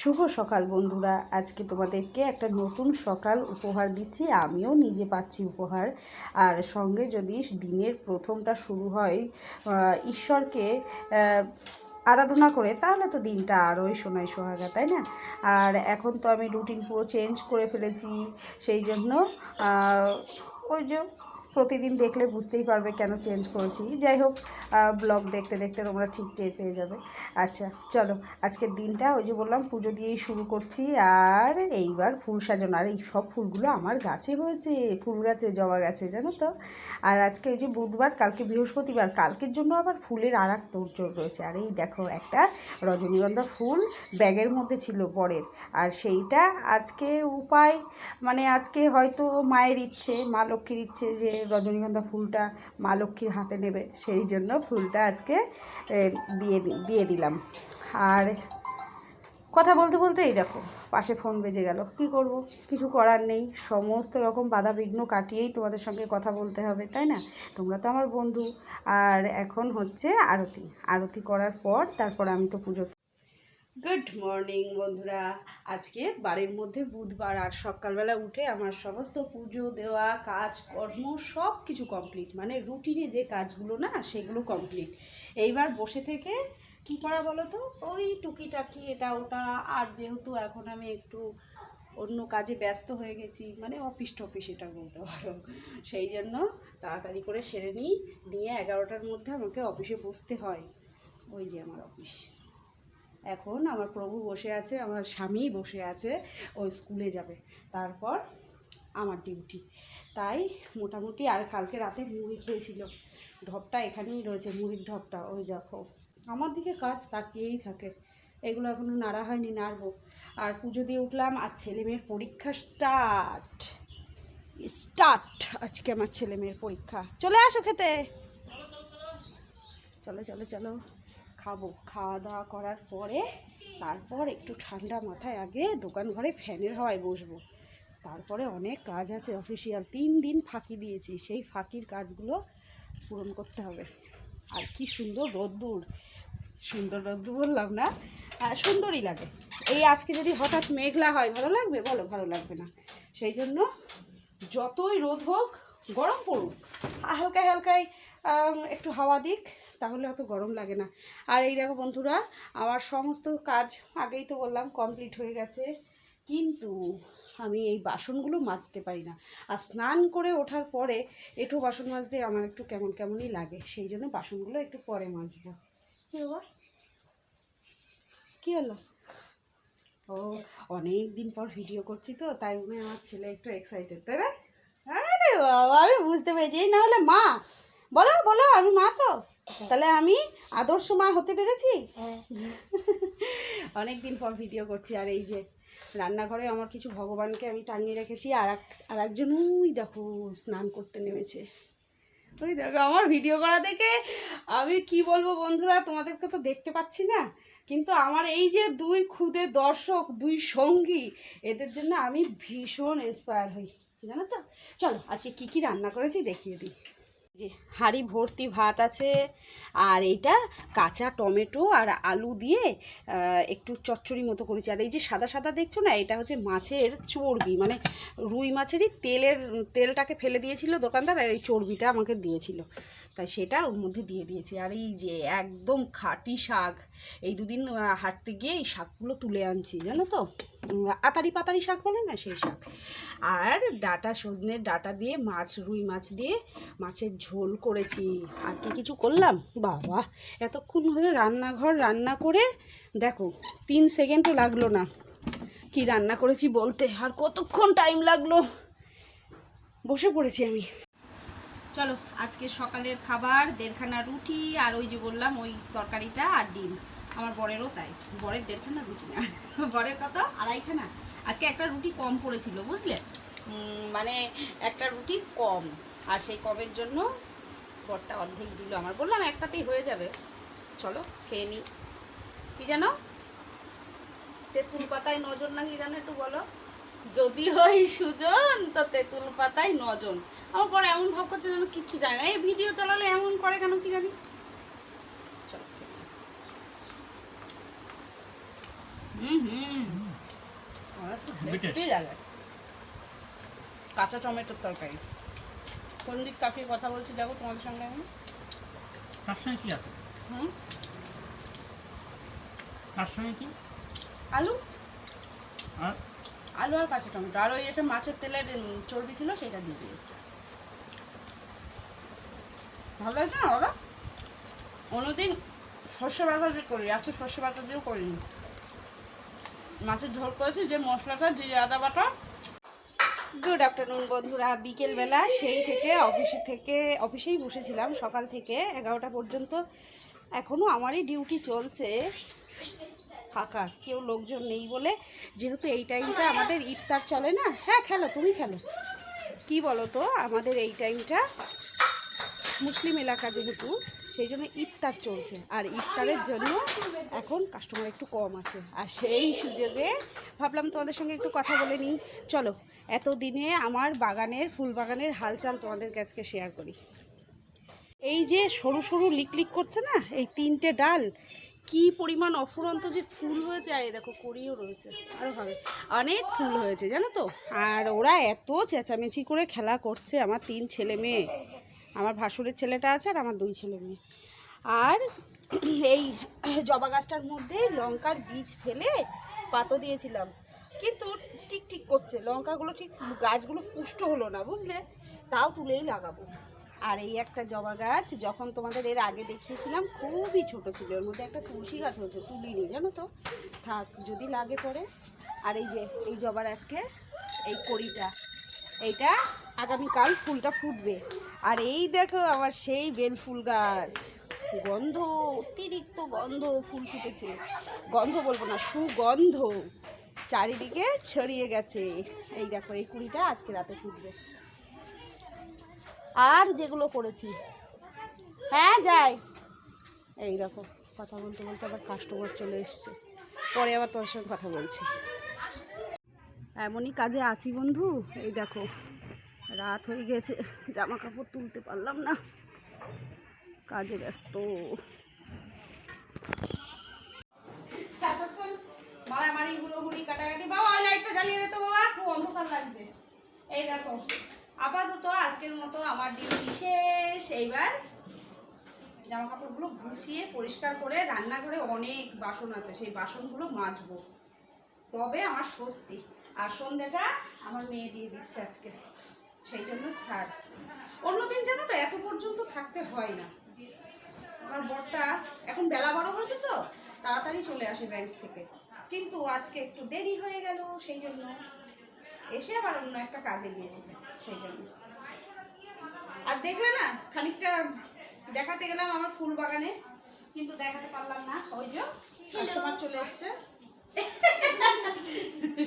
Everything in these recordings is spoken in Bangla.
শুভ সকাল বন্ধুরা। আজকে তোমাদেরকে একটা নতুন সকাল উপহার দিচ্ছি। আমিও নিজে পাচ্ছি উপহার। আর সঙ্গে যদি দিনের প্রথমটা শুরু হয় ঈশ্বরকে আরাধনা করে, তাহলে তো দিনটা আরোই সোনায় সোহাগা, তাই না? আর এখন তো আমি রুটিন পুরো চেঞ্জ করে ফেলেছি। সেই জন্য ওই যে প্রতিদিন দেখলে বুঝতেই পারবে কেন চেঞ্জ করেছি। যাই হোক ব্লগ দেখতে দেখতে তোমরা ঠিক টের পেয়ে যাবে। আচ্ছা চলো, আজকের দিনটা ওই যে বললাম, পুজো দিয়েই শুরু করছি। আর এইবার ফুল সাজানো, আর এই সব ফুলগুলো আমার গাছে হয়েছে, ফুল গাছে, জবা গাছে, জানো তো? আর আজকে ওই যে বুধবার, কালকে বৃহস্পতিবার, কালকের জন্য আবার ফুলের আর এক তোড়জোড় রয়েছে। আর এই দেখো, একটা রজনীগন্ধা ফুল ব্যাগের মধ্যে ছিল বরের। আর সেইটা আজকে উপায় মানে আজকে হয়তো মায়ের ইচ্ছে, মা লক্ষ্মীর ইচ্ছে যে রজনীগন্ধা ফুলটা মা লক্ষ্মীর হাতে নেবে, সেই জন্য ফুলটা আজকে দিয়ে দিয়ে দিলাম। আর কথা বলতে বলতেই দেখো, পাশে ফোন বেজে গেল। কি করব? কিছু করার নেই। সমস্ত রকম বাধা বিঘ্ন কাটিয়েই তোমাদের সঙ্গে কথা বলতে হবে, তাই না? তোমরা তো আমার বন্ধু। আর এখন হচ্ছে আরতি। আরতি করার পর তারপর আমি তো পুজো গুড মর্নিং বন্ধুরা। আজকে বাড়ির মধ্যে বুধবার আর সকালবেলা উঠে আমার সমস্ত পুজো, দেওয়া, কাজ, কর্ম সব কিছু কমপ্লিট মানে রুটিনে যে কাজগুলো না, সেগুলো কমপ্লিট এইবার বসে থেকে কি করা বলো তো ওই টুকিটাকি এটা ওটা। আর যেহেতু এখন আমি একটু অন্য কাজে ব্যস্ত হয়ে গেছি মানে অফিস টফিস এটা বলতে পারো। সেই জন্য তাড়াতাড়ি করে সেরে নিই। নিয়ে এগারোটার মধ্যে আমাকে অফিসে বসতে হয়। ওই যে আমার অফিস এখন আমার প্রভু বসে আছে, আমার স্বামী বসে আছে, ও স্কুলে যাবে। তারপর আমার ডিউটি। তাই মোটামুটি আর কালকে রাতে মুড়ি খেয়েছিল। ঢপটা এখানেই রয়েছে, মুড়ির ঢপটা, ওই দেখো। আমার দিকে কাজ তাকিয়েই থাকে। এগুলো এখনও নাড়া হয়নি, নাড়বো। আর পুজো দিয়ে উঠলাম, আর ছেলে মেয়ের পরীক্ষা স্টার্ট স্টার্ট আজকে আমার ছেলে মেয়ের পরীক্ষা। চলে আসো খেতে। চলো চলো চলো। খাব। খাওয়া দাওয়া করার পরে তারপর একটু ঠান্ডা মাথায় আগে দোকান ঘরে ফ্যানের হাওয়ায় বসবো। তারপরে অনেক কাজ আছে অফিসিয়াল, তিন দিন ফাঁকি দিয়েছি। সেই ফাঁকির কাজগুলো পূরণ করতে হবে। আর কি সুন্দর রোদ্দুর। সুন্দর রোদ্দুর বললাম না সুন্দরই লাগে। এই আজকে যদি হঠাৎ মেঘলা হয়, ভালো লাগবে? বলো, ভালো লাগবে না। সেই জন্য যতই রোদ হোক, গরম পড়ুক। হালকা হালকায় একটু হাওয়া দিক। তাহলে অত গরম লাগে না। আর এই দেখো বন্ধুরা, আমার সমস্ত কাজ আগেই তো বললাম কমপ্লিট হয়ে গেছে। কিন্তু আমি এই বাসনগুলো মাজতে পারি না। আর স্নান করে ওঠার পরে একটু বাসন মাজতে আমার একটু কেমন কেমনই লাগে। সেই জন্য বাসনগুলো একটু পরে মাজবো। কি কি হলো? ও, অনেক দিন পর ভিডিও করছি তো, তাই মনে আমার ছেলে একটু এক্সাইটেড তাই না? আরে বাবা, আমি বুঝতে পেরেছি। এই না হলে মা, বলো বলো, আমি মা তো? তাহলে আমি আদর্শ মা হতে পেরেছি? অনেক দিন পর ভিডিও করছি আর এই যে রান্নাঘরে আমার কিছু ভগবানকে আমি টাঙিয়ে রেখেছি আর এক আর একজন ওই দেখো স্নান করতে নেমেছে। ওই দেখো আমার ভিডিও করা দেখে আমি কি বলব বন্ধুরা তোমাদেরকে তো দেখতে পাচ্ছি না কিন্তু আমার এই যে দুই খুদে দর্শক দুই সঙ্গী এদের জন্য আমি ভীষণ ইন্সপায়ার হই জানো তো? চলো আজকে কি কি রান্না করেছি দেখিয়ে দিই। যে হাঁড়ি ভর্তি ভাত আছে, আর এইটা কাঁচা টমেটো আর আলু দিয়ে একটু চচ্চড়ি মতো করেছি। আর এই যে সাদা সাদা দেখছ না, এটা হচ্ছে মাছের চর্বি। মানে রুই মাছেরই তেলের, তেলটাকে ফেলে দিয়েছিল দোকানদার আর এই চর্বিটা আমাকে দিয়েছিল। তাই সেটা ওর মধ্যে দিয়ে দিয়েছি। আর এই যে একদম খাঁটি শাক, এই দুদিন হাঁটতে গিয়ে এই শাকগুলো তুলে আনছি, জানো তো? আতারি পাতারি শাক বলে না সেই শাক। আর ডাটা, সজনের ডাটা দিয়ে মাছ, রুই মাছ দিয়ে মাছের ঝোল করেছি। আর কি কিছু করলাম? বাবা, এতক্ষণ ধরে রান্নাঘর রান্না করে দেখো, তিন সেকেন্ডও লাগল না। কি রান্না করেছি বলতে? আর কতক্ষণ টাইম লাগল? বসে পড়েছি আমি। চলো, আজকে সকালের খাবার, দেড়খানা রুটি, আর ওই যে বললাম, ওই তরকারিটা আর ডিম। আমার বরেরও তাই। বরের দেড়খানা রুটি না। বরের কত? আড়াইখানা। আজকে একটা রুটি কম পড়েছিল বুঝলে? মানে একটা রুটি কম। আর সেই কমের জন্য বরটা অর্ধেক দিল। আমার বললাম, একটাতেই হয়ে যাবে। চলো, খেয়ে নিই কী জানো? তেঁতুল পাতায় নজর না কি জানো একটু বলো? যদি হয় সুজন, তো তেঁতুল পাতায় নজন। আমার পরে এমন ভাব করছে যেন কিচ্ছু জানে না। এই ভিডিও চালালে এমন করে কেন কি জানি চলো খেয়ে নিই। হুম হুম কাঁচা টমেটোর তরকারি। কোন দিক কাকিয়ে কথা বলছি দেখো তোমাদের সঙ্গে আমি। তার সঙ্গে কি আছে? হুম? তার সঙ্গে কি? আলু? আর? আলু আর কাঁচা টমেটো। আর ওই একটা মাছের তেলের চর্বি ছিল সেটা দিয়ে দিয়েছি। ভালো লাগছে না ওরা? অন্যদিন সর্ষে বাটা দিয়ে করি আজকে সর্ষে বাটা দিয়েও করিনি। মাছের ঝোল করেছি, যে মশলাটা জিরে আদা বাটা। গুড আফটারনুন বন্ধুরা। বিকেলবেলা সেই থেকে অফিসে থেকে, অফিসেই বসেছিলাম সকাল থেকে, এগারোটা পর্যন্ত। এখনও আমারই ডিউটি চলছে। ফাঁকা, কেউ লোকজন নেই বলে। যেহেতু এই টাইমটা আমাদের ইফতার চলে না। হ্যাঁ খেলো, তুমি খেলো। কি বলো তো আমাদের এই টাইমটা মুসলিম এলাকা যেহেতু সেই জন্য ইফতার চলছে। আর ইফতারের জন্য এখন কাস্টমার একটু কম আছে। আর সেই সুযোগে ভাবলাম তোমাদের সঙ্গে একটু কথা বলে নিই। চলো, এতদিনে আমার বাগানের, ফুল বাগানের হালচাল তোমাদের কাছকে শেয়ার করি। এই যে সরু সরু লিকলিক করছে না, এই তিনটে ডাল, কি পরিমাণ অফুরন্ত যে ফুল হয়েছে, আর দেখো করিও রয়েছে আরও হবে। অনেক ফুল হয়েছে, জানো তো? আর ওরা এত চেঁচামেচি করে খেলা করছে আমার তিন ছেলে মেয়ে। আমার ভাসুরের ছেলেটা আছে আর আমার দুই ছেলে মেয়ে। আর এই জবা গাছটার মধ্যে লঙ্কার বীজ ফেলে পাতো দিয়েছিলাম। কিন্তু ঠিক ঠিক করছে, লঙ্কাগুলো ঠিক গাছগুলো পুষ্ট হলো না, বুঝলে? তাও তুলেই লাগাবো। আর এই একটা জবা গাছ, যখন তোমাদের এর আগে দেখিয়েছিলাম, খুবই ছোট ছিল। ওর মধ্যে একটা তুলসী গাছ হচ্ছে তুলিনি, জানো তো? থাক, যদি লাগে পরে। আর এই যে, এই জবার আজকে এই কড়িটা এইটা আগামীকাল ফুলটা ফুটবে। আর এই দেখো আমার সেই বেল ফুল গাছ। গন্ধ, অতিরিক্ত গন্ধ ফুল ফুটেছে। গন্ধ বলব না, সুগন্ধ চারিদিকে ছড়িয়ে গেছে। এই দেখো, এই কুড়িটা আজকে রাতে ফুটবে। আর যেগুলো করেছি। হ্যাঁ যাই। এই দেখো, কথা বলতে বলতে আবার কাস্টমার চলে এসছে। পরে আবার তোর সঙ্গে কথা বলছি। এমনই কাজে আছি বন্ধু। এই দেখো, রাত হয়ে গেছে জামা কাপড় তুলতে পারলাম না। কাজে ব্যস্ত। কাটাকাটি, বাবা লাইটটা জ্বালিয়ে বাবা অন্ধকার লাগছে। এই দেখো, আপাতত আজকের মতো আমার এইবার গুছিয়ে, পরিষ্কার করে রান্নাঘরে অনেক বাসন আছে, সেই বাসনগুলো মাজবো। তবে আমার স্বস্তি। আর সন্ধ্যাটা আমার মেয়ে দিয়ে দিচ্ছে আজকে। সেই জন্য ছাড়। অন্যদিন জানো তো এত পর্যন্ত থাকতে হয় না। আমার বরটা এখন বেলা বড় হয়েছে তো তাড়াতাড়ি চলে আসে ব্যাংক থেকে। কিন্তু আজকে একটু দেরি হয়ে গেল সেই জন্য। এসে আবার অন্য একটা কাজে গিয়েছিল সেই জন্য। আর দেখলে না খানিকটা দেখাতে গেলাম আমার ফুল বাগানে কিন্তু দেখাতে পারলাম না। ওই যে তোমার চলে এসছে।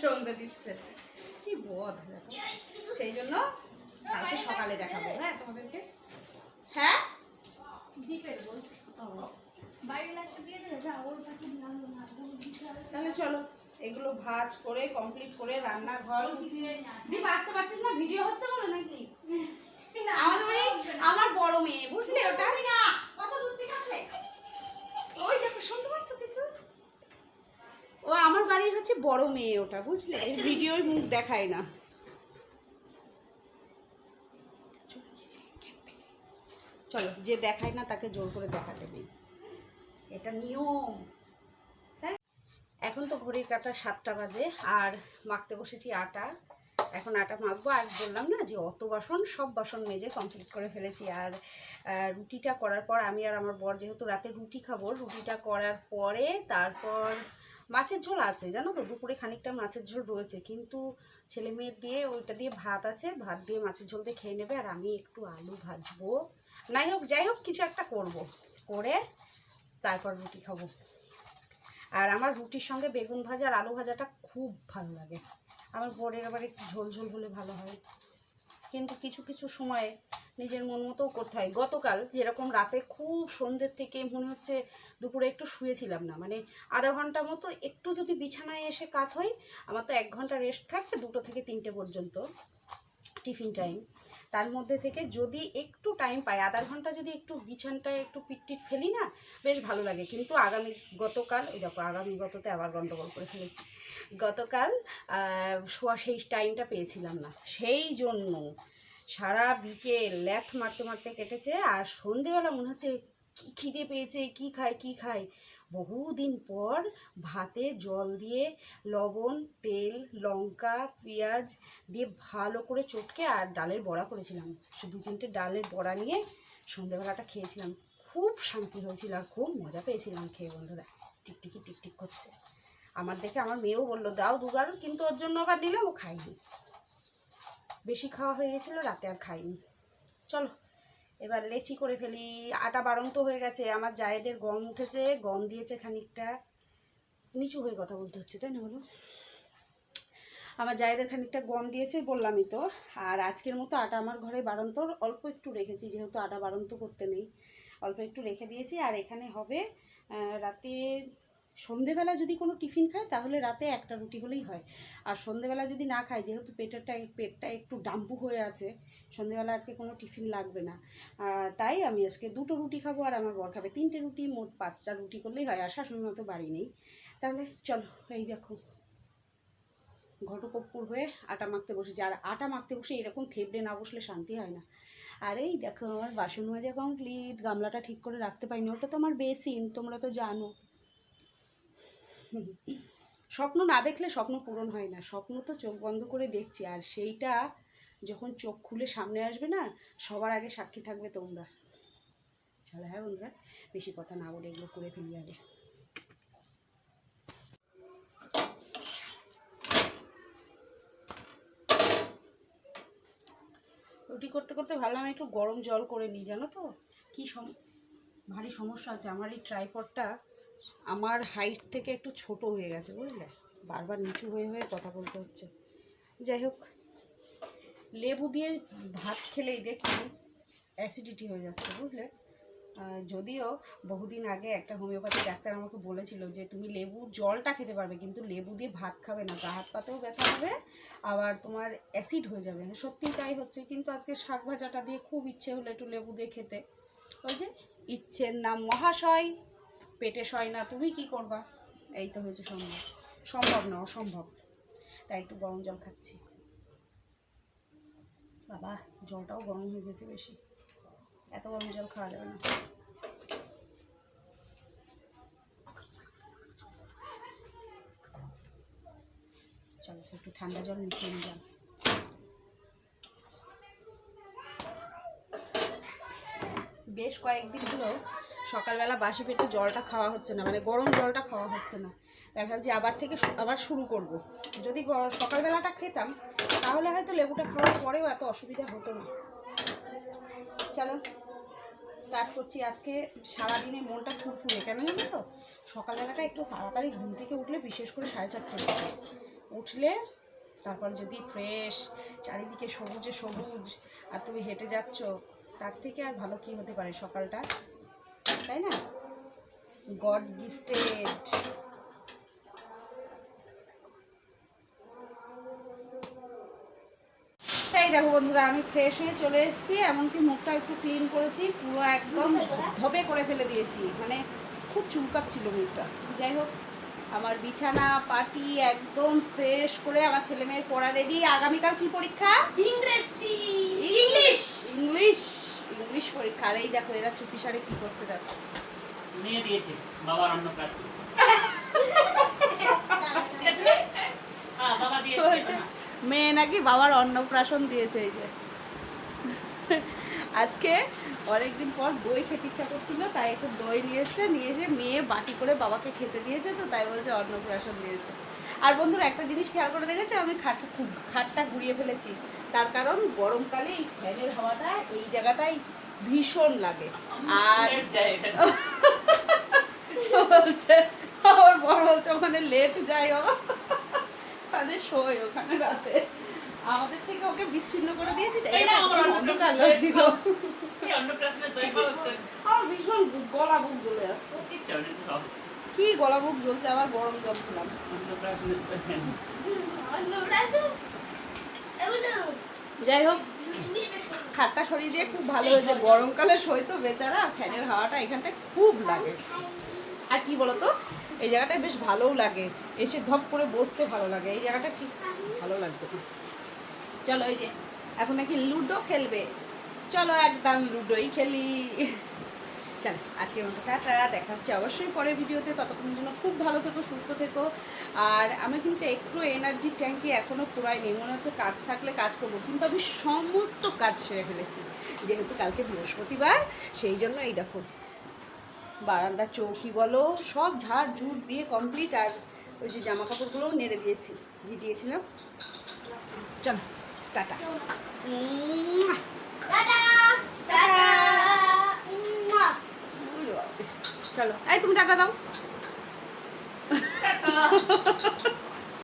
সন্ধ্যা দিচ্ছে। কি দেখো সেই জন্য কালকে সকালে দেখাবো হ্যাঁ তোমাদেরকে। হ্যাঁ। তাহলে চলো এগুলো ভাজ করে কমপ্লিট করে রান্নাঘর গুছিয়ে দীপ আসতে পারছিস না? ভিডিও হচ্ছে বলো নাকি? আমাদের আমার বড় মেয়ে বুঝলি ওটা? কত ও আমার বাড়ির হচ্ছে বড় মেয়ে ওটা, বুঝলে? এই ভিডিওর মুখ দেখায় না। চলো, যে দেখায় না তাকে জোর করে দেখাতে নেই। এটা নিয়ম। এখন তো ঘড়ির কাটা সাতটা বাজে, আর মাখতে বসেছি আটা। এখন আটা মাখবো, আর বললাম না যে অত বাসন, সব বাসন মেজে কমপ্লিট করে ফেলেছি। আর রুটিটা করার পর আমি আর আমার বর যেহেতু রাতে রুটি খাব, রুটিটা করার পরে তারপর মাছের ঝোল আছে, জানো তো? দুপুরে খানিকটা মাছের ঝোল রয়েছে, কিন্তু ছেলে মেয়ের দিয়ে ওইটা দিয়ে ভাত আছে, ভাত দিয়ে মাছের ঝোল দিয়ে খেয়ে নেবে, আর আমি একটু আলু ভাজবো। নাই হোক, যাই হোক, কিছু একটা করব। করে তারপর রুটি খাব। আর আমার রুটির সঙ্গে বেগুন ভাজা আর আলু ভাজাটা খুব ভালো লাগে। আমার বরের আবার একটু ঝোল ঝোল হলে ভালো হয়। কিন্তু কিছু কিছু সময়ে নিজের মন মতোও করতে হয় গতকাল যেরকম রাতে খুব সন্ধ্যের থেকে মনে হচ্ছে দুপুরে একটু শুয়েছিলাম না। মানে আধা ঘণ্টা মতো একটু যদি বিছানায় এসে কাত হই, আমার তো এক ঘণ্টা রেস্ট থাকে দুটো থেকে তিনটে পর্যন্ত টিফিন টাইম তার মধ্যে থেকে যদি একটু টাইম পাই আধা ঘণ্টা যদি একটু বিছানটায় একটু পিটটিট ফেলি না, বেশ ভালো লাগে। কিন্তু আগামী গতকাল ওই দেখো আগামী গততে আবার গন্ডগোল করে ফেলেছি। গতকাল শোয়া সেই টাইমটা পেয়েছিলাম না। সেই জন্য সারা বিকেল ল্যাথ মারতে মারতে কেটেছে আর সন্ধেবেলা মনে হচ্ছে কি খিদে পেয়েছে, কি খায় কি খায়। বহুদিন পর ভাতে জল দিয়ে লবণ, তেল, লঙ্কা, পেঁয়াজ দিয়ে ভালো করে চটকে আর ডালের বড়া করেছিলাম। দু তিনটে ডালের বড়া নিয়ে সন্ধেবেলাটা খেয়েছিলাম। খুব শান্তি হয়েছিল আর খুব মজা পেয়েছিলাম খেয়ে বন্ধুরা। টিকটিকি, টিকটিক করছে। আমার দেখে আমার মেয়েও বলল, দাও দুগাল। কিন্তু ওর জন্য আবার নিলাম, ও খাইনি বেশি খাওয়া হয়ে গেছিল, রাতে আর খাইনি। চলো, এবার লেচি করে ফেলি। আটা বাড়ন্ত হয়ে গেছে, আমার জায়েদের গম উঠেছে, গম দিয়েছে খানিকটা। নিচু হয়ে কথা বলতে হচ্ছে, তাই না বলো? আমার জায়েদের খানিকটা গম দিয়েছে, বললামই তো। আর আজকের মতো আটা আমার ঘরে বাড়ন্ত অল্প একটু রেখেছি, যেহেতু আটা বাড়ন্ত করতে নেই। অল্প একটু রেখে দিয়েছি, আর এখানে হবে রাতে সন্ধেবেলা যদি কোনো টিফিন খায়, তাহলে রাতে একটা রুটি হলেই হয়। আর সন্ধেবেলা যদি না খায়, যেহেতু পেটেরটা পেটটা একটু ডাম্বু হয়ে আছে, সন্ধেবেলা আজকে কোনো টিফিন লাগবে না। তাই আমি আজকে দুটো রুটি খাব আর আমার বর খাবে তিনটে রুটি, মোট পাঁচটা রুটি করলেই হয়, আর শাশুড়ি মতো বাড়ি নেই। তাহলে চলো, এই দেখো। ঘটকপ্পুর হয়ে আটা মাখতে বসেছি, আর আটা মাখতে বসে এরকম থেবড়ে না বসলে শান্তি হয় না। আর এই দেখো, আমার বাসন মাজা কমপ্লিট গামলাটা ঠিক করে রাখতে পারিনি, ওটা তো আমার বেসিন, তোমরা তো জানো। স্বপ্ন না দেখলে স্বপ্ন পূরণ হয় না। স্বপ্ন তো চোখ বন্ধ করে দেখছি, আর সেইটা যখন চোখ খুলে সামনে আসবে না, সবার আগে সাক্ষী থাকবে তোমরা। চলো হ্যাঁ বন্ধুরা, বেশি কথা না বলে এগুলো করে ফেলি আগে। রুটি করতে করতে ভাবলাম একটু গরম জল করে নিই, জানো তো? কী সম ভারী সমস্যা আছে আমার এই ট্রাইপডটা আমার হাইট থেকে একটু ছোট হয়ে গেছে, বুঝলে? বারবার নিচু হয়ে হয়ে কথা বলতে হচ্ছে। যাই হোক, লেবু দিয়ে ভাত খেলেই দেখছি অ্যাসিডিটি হয়ে যাচ্ছে, বুঝলে? যদিও বহুদিন আগে একটা হোমিওপ্যাথি ডাক্তার আমাকে বলেছিল যে তুমি লেবুর জলটা খেতে পারবে, কিন্তু লেবু দিয়ে ভাত খাবে না। গা হাত পাতেও ব্যথা হবে, আবার তোমার অ্যাসিড হয়ে যাবে সত্যি তাই হচ্ছে, কিন্তু আজকে শাক ভাজাটা দিয়ে খুব ইচ্ছে হলো একটু লেবু দিয়ে খেতে। ওই যে, ইচ্ছের নাম মহাশয়। পেটে সয় না, তুমি কি করবা? এই তো হয়েছে সম্ভব। সম্ভব না, অসম্ভব। তাই একটু গরম জল খাচ্ছি। বাবা, জলটাও গরম হয়ে গেছে বেশি। এত গরম জল খাওয়া যাবে না। চলো, একটু ঠান্ডা জল মিশিয়ে নিলাম। বেশ কয়েকদিন হলো সকালবেলা বাসি পেটে জলটা খাওয়া হচ্ছে না মানে গরম জলটা খাওয়া হচ্ছে না। তাই ভাবছি আবার থেকে আবার শুরু করব। যদি সকালবেলাটা খেতাম, তাহলে হয়তো লেবুটা খাওয়ার পরেও এত অসুবিধা হতো না। চলো স্টার্ট করছি আজকে। সারাদিনে মনটা ফুরফুরে, কেন জানো তো? সকালবেলাটা একটু তাড়াতাড়ি ঘুম থেকে উঠলে বিশেষ করে সাড়ে চারটে উঠলে তারপর যদি ফ্রেশ চারিদিকে সবুজে সবুজ, আর তুমি হেঁটে যাচ্ছ, তার থেকে আর ভালো কি হতে পারে সকালটা? তাই না? গড গিফটেড তাই দেখো বন্ধুরা আমি ফ্রেশ হয়ে চলে এসেছি এমনকি মুখটা একটু ক্লিন করেছি পুরো একদম ধবে করে ফেলে দিয়েছি। মানে খুব চুলকাচ্ছিল মুখটা। যাই হোক আমার বিছানা পাটি একদম ফ্রেশ করে আমার ছেলে মেয়ের পড়া রেডি আগামীকাল কি পরীক্ষা? ইংরেজি। ইংলিশ। ইংলিশ। ইংলিশ পরীক্ষা আর এই দেখো এরা চুপি সারে কি করছে দেখো। নিয়ে দিয়েছে হ্যাঁ বাবা বলছে, দিয়েছে মেয়ে নাকি বাবার অন্নপ্রাশন দিয়েছে এই যে। আজকে অনেকদিন পর দই খেতে ইচ্ছা করছিল তাই একটু দই নিয়ে এসছে নিয়ে এসে মেয়ে বাটি করে বাবাকে খেতে দিয়েছে তো তাই বলছে অন্নপ্রাশন দিয়েছে। আর বন্ধুরা একটা জিনিস খেয়াল করে দেখেছে? আমি খাট খুব খাটটা ঘুরিয়ে ফেলেছি। তার কারণ গরমকালে এই ফ্যানের হাওয়াটা এই জায়গাটাই ভীষণ লাগে। আর বলছে আমার বড় বলছে ওখানে লেট যাই ও। ওখানে শোয় ওখানে রাতে। আমাদের থেকে ওকে বিচ্ছিন্ন করে দিয়েছি অন্ধকার লাগছিল। আমার ভীষণ গলা বুক জ্বলে যাচ্ছে। কি গলা বুক জ্বলছে? আবার গরম জল খেলাম। যাই হোক, খাটটা সরিয়ে দিয়ে খুব ভালো হয়েছে। গরমকালে সই তো বেচারা, ফ্যানের হাওয়াটা এখানটায় খুব লাগে। আর কি বলতো? এই জায়গাটায় বেশ ভালোও লাগে। এসে ধপ করে বসতে ভালো লাগে। এই জায়গাটা ঠিক ভালো লাগছে চলো এই যে, এখন নাকি লুডো খেলবে। চলো একদম লুডোই খেলি। চলো, আজকের মতো টাটা, দেখা হচ্ছে অবশ্যই পরের ভিডিওতে, ততক্ষণের জন্য খুব ভালো থেকো, সুস্থ থেকো। আর আমি কিন্তু একটু এনার্জি ট্যাঙ্কে এখনও পুরাইনি মনে হচ্ছে কাজ থাকলে কাজ করব, কিন্তু আমি সমস্ত কাজ সেরে ফেলেছি। যেহেতু কালকে বৃহস্পতিবার, সেই জন্য এই দেখো, বারান্দা, চৌকি বলো, সব ঝাড় ঝুট দিয়ে কমপ্লিট আর ওই যে জামা কাপড়গুলোও নেড়ে দিয়েছি, ভিজিয়েছিলাম। চলো, টাটা। উম্মুয়া। চলো এই তুমি টাকা দাও।